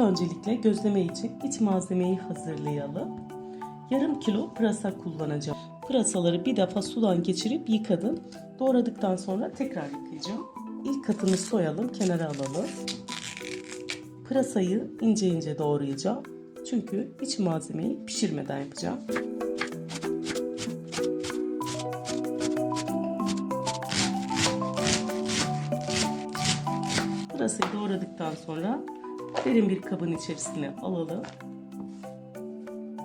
öncelikle gözleme için iç malzemeyi hazırlayalım. Yarım kilo pırasa kullanacağım. Pırasaları bir defa sudan geçirip yıkadım. Doğradıktan sonra tekrar yıkayacağım. İlk katını soyalım, kenara alalım. Pırasayı ince ince doğrayacağım. Çünkü iç malzemeyi pişirmeden yapacağım. Pırasayı doğradıktan sonra derin bir kabın içerisine alalım.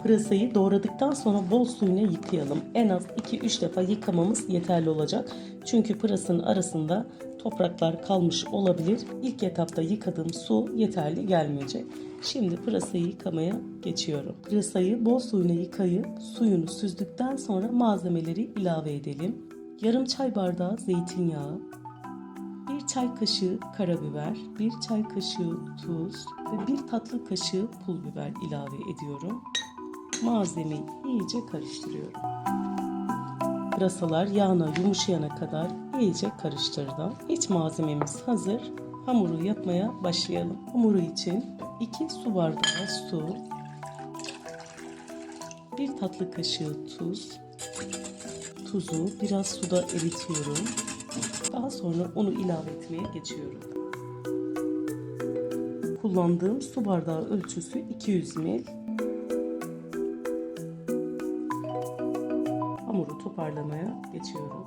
Pırasayı doğradıktan sonra bol suyla yıkayalım. En az 2-3 defa yıkamamız yeterli olacak. Çünkü pırasanın arasında topraklar kalmış olabilir. İlk etapta yıkadığım su yeterli gelmeyecek. Şimdi pırasayı yıkamaya geçiyorum. Pırasayı bol suyla yıkayıp suyunu süzdükten sonra malzemeleri ilave edelim. Yarım çay bardağı zeytinyağı, çay kaşığı karabiber, bir çay kaşığı tuz ve bir tatlı kaşığı pul biber ilave ediyorum. Malzemeyi iyice karıştırıyorum. Pırasalar yağına yumuşayana kadar iyice karıştırdım. İç malzememiz hazır. Hamuru yapmaya başlayalım. Hamuru için 2 su bardağı su, 1 tatlı kaşığı tuz, tuzu biraz suda eritiyorum. Daha sonra onu ilave etmeye geçiyorum. Kullandığım su bardağı ölçüsü 200 ml. Hamuru toparlamaya geçiyorum.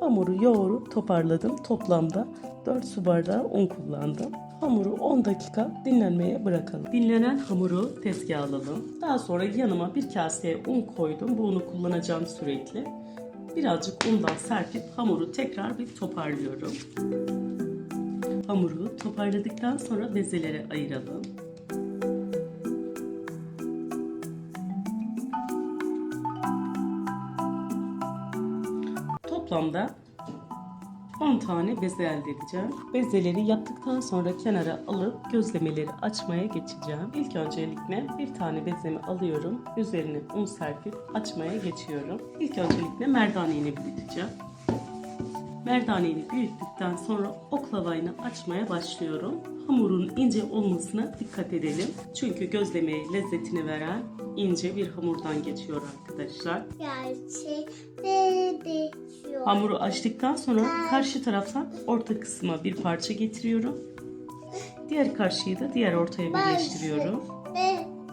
Hamuru yoğurup toparladım. Toplamda 4 su bardağı un kullandım. Hamuru 10 dakika dinlenmeye bırakalım. Dinlenen hamuru tezgaha alalım. Daha sonra yanıma bir kaseye un koydum. Bu unu kullanacağım sürekli. Birazcık undan serpip hamuru tekrar bir toparlıyorum. Hamuru toparladıktan sonra bezelere ayıralım. Toplamda 10 tane beze elde edeceğim. Bezeleri yaptıktan sonra kenara alıp gözlemeleri açmaya geçeceğim. İlk öncelikle bir tane bezemi alıyorum. Üzerine un serpip açmaya geçiyorum. İlk öncelikle merdaneyi büyüteceğim. Merdaneyi büyüttükten sonra oklavayla açmaya başlıyorum. Hamurun ince olmasına dikkat edelim. Çünkü gözlemeye lezzetini veren ince bir hamurdan geçiyor arkadaşlar. Bitiyor. Hamuru açtıktan sonra karşı taraftan orta kısma bir parça getiriyorum. Diğer karşıyı da diğer ortaya birleştiriyorum. Tabi,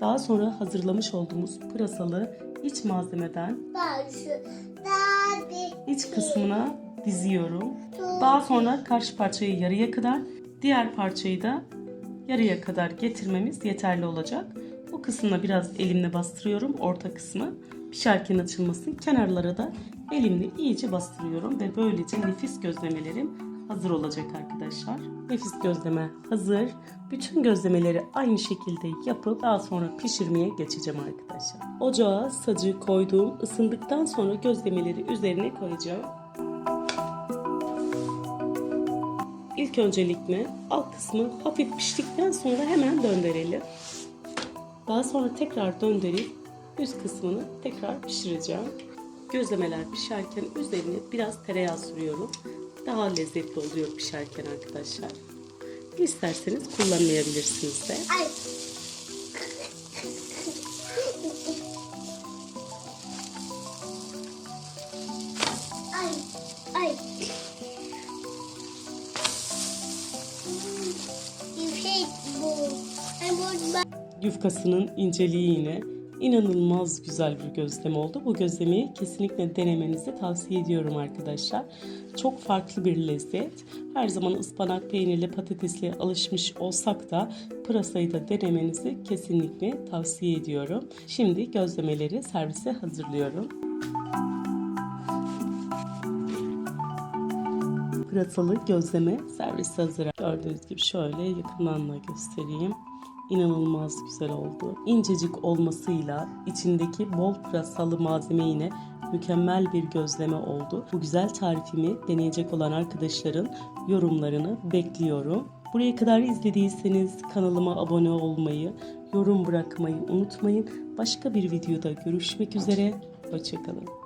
Daha sonra hazırlamış olduğumuz pırasalı iç malzemeden iç kısmına diziyorum. Daha sonra karşı parçayı yarıya kadar, diğer parçayı da yarıya kadar getirmemiz yeterli olacak. Bu kısmına biraz elimle bastırıyorum orta kısmı. Pişerken açılmasın. Kenarlara da elimle iyice bastırıyorum ve böylece nefis gözlemelerim hazır olacak arkadaşlar. Nefis gözleme hazır. Bütün gözlemeleri aynı şekilde yapıp daha sonra pişirmeye geçeceğim arkadaşlar. Ocağa sacı koyduğum ısındıktan sonra gözlemeleri üzerine koyacağım. İlk öncelikle alt kısmı hafif piştikten sonra hemen döndürelim. Daha sonra tekrar döndürüp üst kısmını tekrar pişireceğim. Gözlemeler pişerken üzerine biraz tereyağı sürüyorum. Daha lezzetli oluyor pişerken arkadaşlar. İsterseniz kullanmayabilirsiniz de. ay. Ay, ay. Yufkasının inceliği yine inanılmaz güzel bir gözleme oldu. Bu gözlemeyi kesinlikle denemenizi tavsiye ediyorum arkadaşlar. Çok farklı bir lezzet. Her zaman ıspanak peynirli patatesli alışmış olsak da pırasayı da denemenizi kesinlikle tavsiye ediyorum. Şimdi gözlemeleri servise hazırlıyorum. Pırasalı gözleme servise hazır. Gördüğünüz gibi şöyle yakından da göstereyim. İnanılmaz güzel oldu. İncecik olmasıyla içindeki bol pırasalı malzeme yine mükemmel bir gözleme oldu. Bu güzel tarifimi deneyecek olan arkadaşların yorumlarını bekliyorum. Buraya kadar izlediyseniz kanalıma abone olmayı, yorum bırakmayı unutmayın. Başka bir videoda görüşmek üzere. Hoşçakalın.